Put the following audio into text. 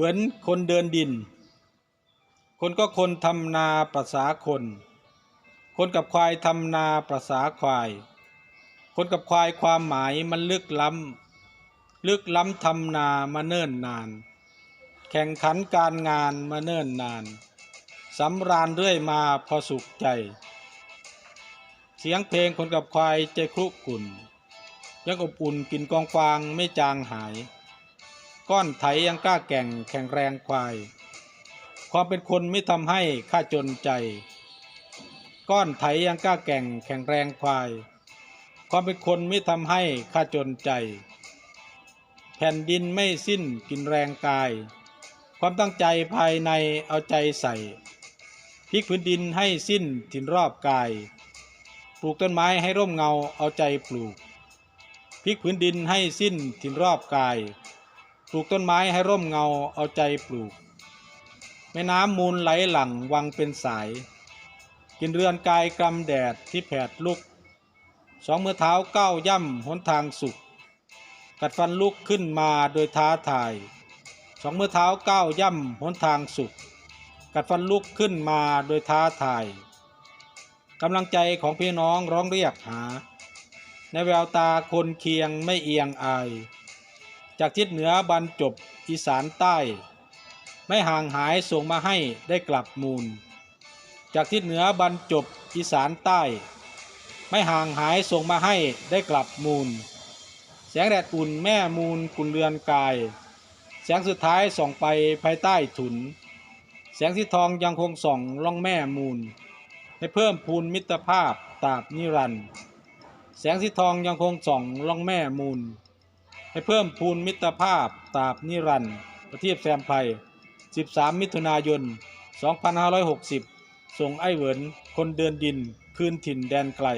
วินคนเดินดิน คนก็คนทำนาประษาคน คนกับควายทำนาประษาควาย คนกับควายความหมายมันลึกล้ำลึกล้ำทำนามาเนิ่นนาน แข่งขันการงานมาเนิ่นนานสำราญเรื่อยมาพอสุขใจ เสียงเพลงคนกับควายใจครุกุ่นยังอบอุ่นกินกองฟางไม่จางหาย ก้อนไถยังกล้าแก่งแข่งแรงควาย ความเป็นคนไม่ทำให้ข้าจนใจ ก้อนไถยังกล้าแก่งแข่งแรงควาย ความเป็นคนไม่ทำให้ข้าจนใจ แผ่นดินไม่สิ้นกินแรงกาย ความตั้งใจภายในเอาใจใส่พลิกพื้นดินให้สิ้นถิ่นรอบกาย ปลูกต้นไม้ให้ร่มเงาเอาใจปลูกพลิกพื้นดินให้สิ้นถิ่นรอบกาย ปลูกต้นไม้ให้ร่มเงาเอาใจปลูก แม่น้ำมูลไหลหลั่งวังเป็นสาย กินเรือนกายกำแดดที่แผดลุก สองมือเท้าก้าวย่ำหนทางสุข กัดฟันลุกขึ้นมาโดยท้าทาย สองมือเท้าก้าวย่ำหนทางสุข กัดฟันลุกขึ้นมาโดยท้าทายกำลังใจของพี่น้องร้องเรียกหา ในแววตาคนเคียงไม่เอียงอาย จากทิศเหนือบรรจบอีสานใต้ ไม่ห่างหายส่งมาให้ได้กลับมูล จากทิศเหนือบรรจบอีสานใต้ ไม่ห่างหายส่งมาให้ได้กลับมูล แสงแดดอุ่นแม่มูลกุนเรือนกาย แสงสุดท้ายส่องไปภายใต้ถุน แสงสีทองยังคงส่องล่องแม่มูล ให้เพิ่มพูนมิตรภาพตราบนิรันดร์แสงสีทองยังคงส่องล่องแม่มูล ให้เพิ่มพูนมิตรภาพตราบนิรันดร์ประเทียบแซมไพ13 มิถุนายน 2560 ส่งไอ้เหวินคนเดินดิน คืนถิ่นแดนไกล